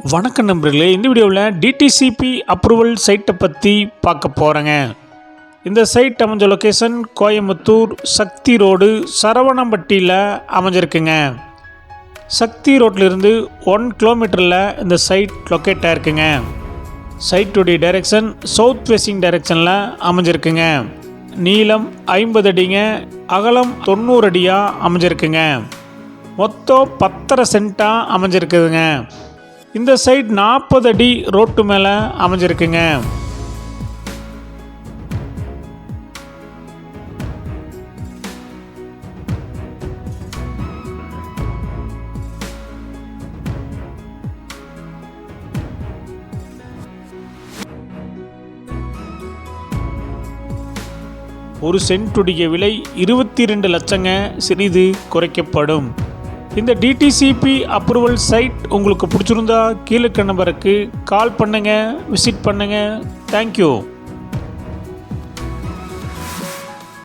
வணக்கம் நண்பர்களே இந்த வீடியோவில் டிடிசிபி அப்ரூவல் சைட்டை பற்றி பார்க்க போகிறேங்க இந்த சைட் அமைஞ்ச லொக்கேஷன் கோயம்புத்தூர் சக்தி ரோடு சரவணம்பட்டியில் அமைஞ்சிருக்குங்க. சக்தி ரோட்லேருந்து ஒன் கிலோமீட்டரில் இந்த சைட் லொக்கேட் ஆயிருக்குங்க. சைட்டுடைய டைரெக்ஷன் சவுத் ஃபேஸிங் டைரெக்ஷனில் அமைஞ்சிருக்குங்க. நீளம் ஐம்பது அடிங்க அகலம் தொண்ணூறு அடியாக அமைஞ்சிருக்குங்க. மொத்தம் பத்தரை சென்ட்டாக அமைஞ்சிருக்குதுங்க. இந்த சைட் நாற்பது அடி ரோட்டு மேலே அமைஞ்சிருக்குங்க. ஒரு சென்ட்டுடைய விலை இருபத்தி ரெண்டு லட்சங்க சிறிது குறைக்கப்படும். இந்த டிடிசிபி அப்ரூவல் சைட் உங்களுக்கு பிடிச்சிருந்தா கீழே நம்பருக்கு கால் பண்ணுங்கள் விசிட் பண்ணுங்கள் தேங்க்யூ